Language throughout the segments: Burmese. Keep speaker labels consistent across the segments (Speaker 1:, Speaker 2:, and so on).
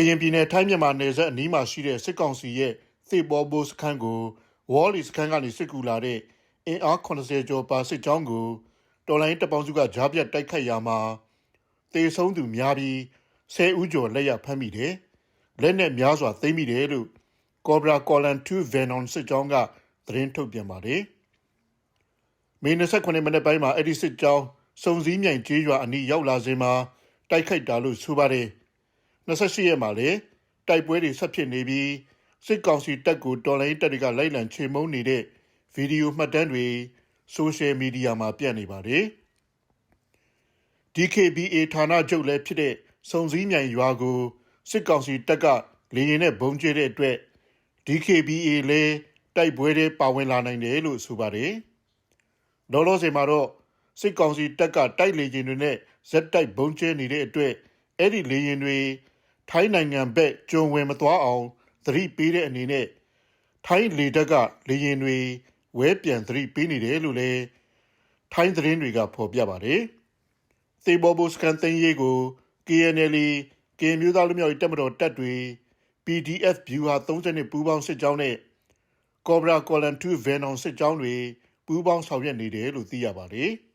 Speaker 1: ကရင်ပြည်နယ်ထိုင်းမြန်မာနယ်စပ်အနီးမှာရှိတဲ့စစ်ကောင်စီရဲ့သေပေါ်ဘိုစခန်းကိုဝေါ်လီစခန်းကနေစစ်ကူလာတဲ့အင်အား80ကျော်ပါစစ်ကြောင်းကိုတော်လိုင်းတပ်ပေါင်းစုကကြားပြတ်တိုက်ခတ်ရာမှာတေဆုံးသူများပြီး10ဦးကျော်လက်ရဖမ်းမိတယ်။လက်နက်များစွာသိမ်းမိတယ်လို့ Cobra Colon 2 Venom စစ်ကြောင်းကသတင်းထုတ်ပြန်ပါတယ်။မေ29မိနစ်ပိုင်းမှာအဲ့ဒီစစ်ကြောင်းစုံစည်းမြိုင်ကျေးရွာအနီးရောက်လာစဉ်မှာတိုက်ခိုက်တာလို့ဆိုပါတယ်။ 28ရက်မှာလည်းတိုက်ပွဲတွေဆက်ဖြစ်နေပြီးစစ်ကောင်စီတပ်ကိုတော်လိုင်းတပ်တွေကလိုက်လံချေမှုန်းနေတဲ့ဗီဒီယိုမှတ်တမ်းတွေဆိုရှယ်မီဒီယာမှာပြန့်နေပါတယ်။ DKBA ဌာနချုပ်လည်းဖြစ်တဲ့စုံစည်းမြိုင်ရွာကိုစစ်ကောင်စီတပ်ကလေရင်နဲ့ဘုံကျဲတဲ့အတွက် DKBA လည်းတိုက်ပွဲတွေပါဝင်လာနိုင်တယ်လို့ဆိုပါတယ်။လောလောဆယ်မှာတော့စစ်ကောင်စီတပ်ကတိုက်လေရင်တွေနဲ့ဇက်တိုက်ဘုံကျဲနေတဲ့အတွက်အဲ့ဒီလေရင်တွေ ထိုင်းနိုင်ငံဘက်ကျုံဝင်မသွားအောင်သတိပေးတဲ့အနေနဲ့ထိုင်းလေတပ်ကလေရင်တွေဝဲပြန်သတိပေးနေတယ်လို့လည်းထိုင်းသတင်းတွေကဖော်ပြပါတယ်။သေဘော်ဘုစကန်သိန်းရေးကို KNL ကင်မျိုးသားလူမျိုးရေးတပ်မတော်တပ်တွေ PDF View ဟာ30နှစ်ပူးပေါင်းစစ်ကြောင်းနဲ့ Cobra Colon 2 Venom စစ်ကြောင်းတွေပူးပေါင်းဆောင်ရွက်နေတယ်လို့သိရပါတယ်။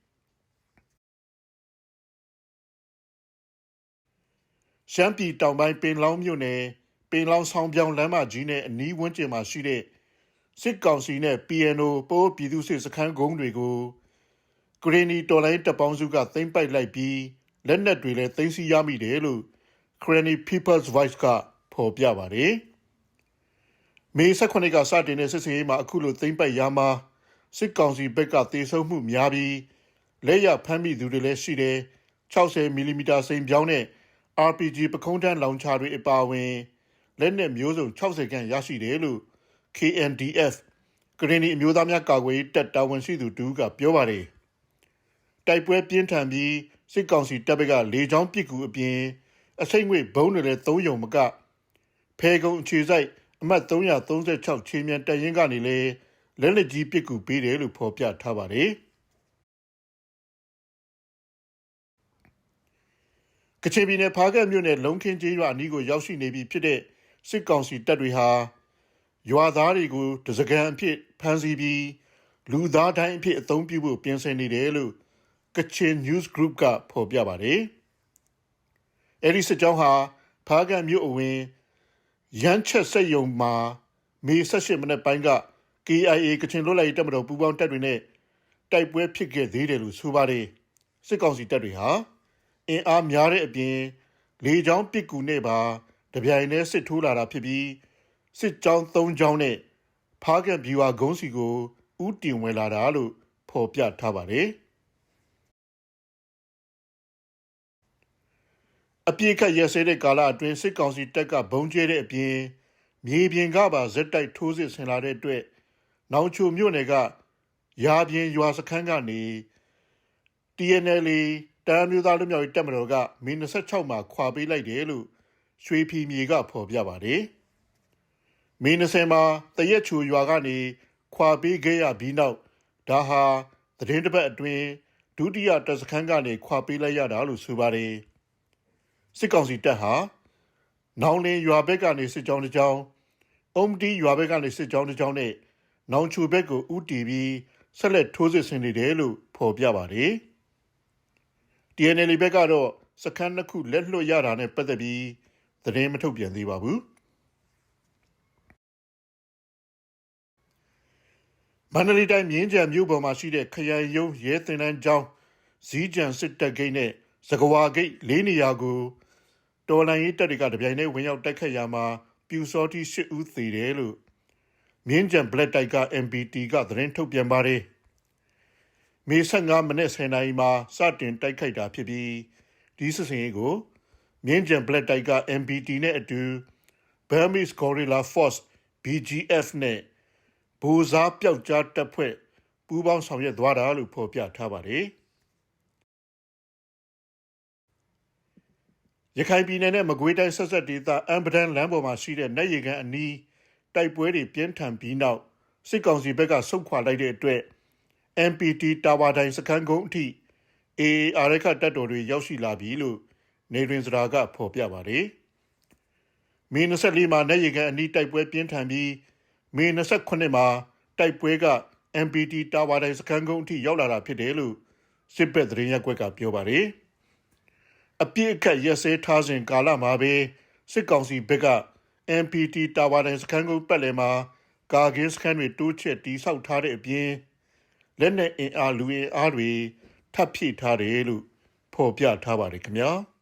Speaker 1: ရှမ်းပြည်တောင်ပိုင်းပင်လောင်းမြို့နယ်ပင်လောင်းဆောင်ပြောင်းလမ်းမကြီးနဲ့အနီးဝန်းကျင်မှာရှိတဲ့စစ်ကောင်စီနဲ့ PNO ပိုးပြည်သူစစ်စခန်းကုန်းတွေကိုဂရီနီတော်လိုင်းတပ်ပေါင်းစုကသိမ်းပိုက်လိုက်ပြီးလက်နက်တွေလည်းသိမ်းဆည်းရမိတယ်လို့ Granny People's Voice ကဖော်ပြပါတယ်။မေ18ကစတင်တဲ့စစ်စင်ရေးမှာအခုလိုသိမ်းပိုက်ရမှာစစ်ကောင်စီဘက်ကတေဆုံးမှုများပြီးလက်ရဖမ်းမိသူတွေလည်းရှိတယ်60မီလီမီတာစိန်ပြောင်းနဲ့ RPG ပခုံးတန်းလောင်ချာတွေအပါအဝင်လက်နက်မျိုးစုံ60ခန့်ရရှိတယ်လို့ KNDF ကရင်နီအမျိုးသားများကာကွယ်ရေးတပ်တာဝန်ရှိသူတူကပြောပါတယ်တိုက်ပွဲပြင်းထန်ပြီးစစ်ကောင်စီတပ်ဘက်ကလေကြောင်းပစ်ကူအပြင်အစိမ့်ငွေဘုံတွေလည်းသုံးယုံမကဖဲကုံအခြေဆိုင်အမှတ်336ချင်းမြန်တပ်ရင်းကနေလေလက်လက်ကြီးပစ်ကူပေးတယ်လို့ဖော်ပြထားပါတယ် ကချင်ပြည်နယ်ဖားကတ်မြို့နယ်လုံခင်းကျေးရွာအနီးကိုရောက်ရှိနေပြီဖြစ်တဲ့စစ်ကောင်စီတပ်တွေဟာရွာသားတွေကိုတစကန်အဖြစ်ဖမ်းဆီးပြီးလူသားတိုင်းအဖြစ်အသုံးပြုဖို့ပြင်ဆင်နေတယ်လို့ကချင် News Group ကဖော်ပြပါတယ်။အဲဒီစစ်ကြောင်းဟာဖားကန်မြို့အဝင်ရန်ချက်ဆက်ယုံမှာမေ18မိနစ်ပိုင်းက KIA ကချင်လွတ်လပ်ရေးတပ်မတော်ပူးပေါင်းတပ်တွေနဲ့တိုက်ပွဲဖြစ်ခဲ့သေးတယ်လို့ဆိုပါတယ်။စစ်ကောင်စီတပ်တွေဟာ အင်အားများတဲ့အပြင် လေကြောင်းပစ်ကူနဲ့ပါတပြိုင်တည်းစစ်ထိုးလာတာဖြစ်ပြီးစစ်ကြောင်း၃ကြောင်းနဲ့ဖားကံဗျူဟာဂုံးစီကိုဥတင်ဝင်လာတာလို့ဖော်ပြထားပါတယ်အပြေခတ်ရစဲတဲ့ကာလအတွင်းစစ်ကောင်စီတပ်ကဘုံကျဲတဲ့အပြင်မြေပြင်ကပါဇက်တိုက်ထိုးစစ်ဆင်လာတဲ့အတွက်နောင်ချိုမြို့နယ်ကရာပြင်ရွာစခန်းကနေ TNL တမ်းမျိုးသားလူမျိုးရေးတပ်မတော်ကမင်း26မှာခွာပေးလိုက်တယ်လို့ရွှေဖီမြေကဖော်ပြပါတယ်။မင်း20မှာတရက်ချူရွာကနေခွာပေးခဲ့ရပြီးနောက်ဒါဟာသတင်းတစ်ပတ်အတွင်းဒုတိယတပ်စခန်းကနေခွာပေးလိုက်ရတာလို့ဆိုပါတယ်။စစ်ကောင်စီတပ်ဟာနောင်လင်းရွာဘက်ကနေစစ်ကြောင်းတစ်ကြောင်းအုံတီရွာဘက်ကနေစစ်ကြောင်းတစ်ကြောင်းနဲ့နောင်ချူဘက်ကိုဥတီပြီးဆက်လက်ထိုးစစ်ဆင်နေတယ်လို့ဖော်ပြပါတယ်။ TNL ဘက်ကတော့စခန်းတစ်ခုလက်လွတ်ရတာနဲ့ပတ်သက်ပြီးသတင်းမထုတ်ပြန်သေးပါဘူးမန္တလေးတိုင်းမြင်းကြံမြို့ပေါ်မှာရှိတဲ့ခရိုင်ရုံးရဲတင်တန်းကျောင်းဇီးကြံစစ်တပ်ဂိတ်နဲ့သကဝါဂိတ်လေးနေရာကိုတော်လိုင်းရေးတပ်တွေကတပြိုင်တည်းဝင်ရောက်တိုက်ခတ်ရမှာပြူစောတိ၈ဦးသေတယ်လို့မြင်းကြံဘလက်တိုက်က MPT ကသတင်းထုတ်ပြန်ပါတယ် မေ15မိနစ်10နာရီမှာစတင်တိုက်ခိုက်တာဖြစ်ပြီးဒီစစ်စင်ရေးကိုမြင်းကြံ Black Tiger MBT နဲ့အတူ Burmese Gorilla Force BGF နဲ့ဘူဇာပျောက်ကြားတပ်ဖွဲ့ပူးပေါင်းဆောင်ရွက်သွားတာလို့ဖော်ပြထားပါတယ်ရခိုင်ပြည်နယ်နဲ့မကွေးတိုင်းဆက်ဆက်ဒေသအမ်ပဒန်လမ်းပေါ်မှာရှိတဲ့နိုင်ရီကန်အနီးတိုက်ပွဲတွေပြင်းထန်ပြီးနောက်စစ်ကောင်စီဘက်ကဆုတ်ခွာလိုက်တဲ့အတွက် MPT တာဝါတိုင်းစခန်းကုန်းအထိ AAR ခတပ်တော်တွေရောက်ရှိလာပြီလို့နေတွင်စရာကဖော်ပြပါတယ်မေ24မှာနေရီကန်အနီးတိုက်ပွဲပြင်းထန်ပြီးမေ29မှာတိုက်ပွဲက MPT တာဝါတိုင်စခန်းကုန်းအထိရောက်လာတာဖြစ်တယ်လို့စစ်ဘက်သတင်းရက်ကွက်ကပြောပါတယ်အပြစ်အခတ်ရက်စဲထားစဉ်ကာလမှာပဲစစ်ကောင်စီဘက်က MPT တာဝါတိုင်စခန်းကုန်းပတ်လည်မှာကာကင်းစခန်းတွေတိုးချဲ့တီးဆောက်ထားတဲ့အပြင် လက်နက်အင်အားလူအင်အားတွေထပ်ဖြည့်ထားတယ်လို့ဖော်ပြထားပါတယ်ခင်ဗျာ။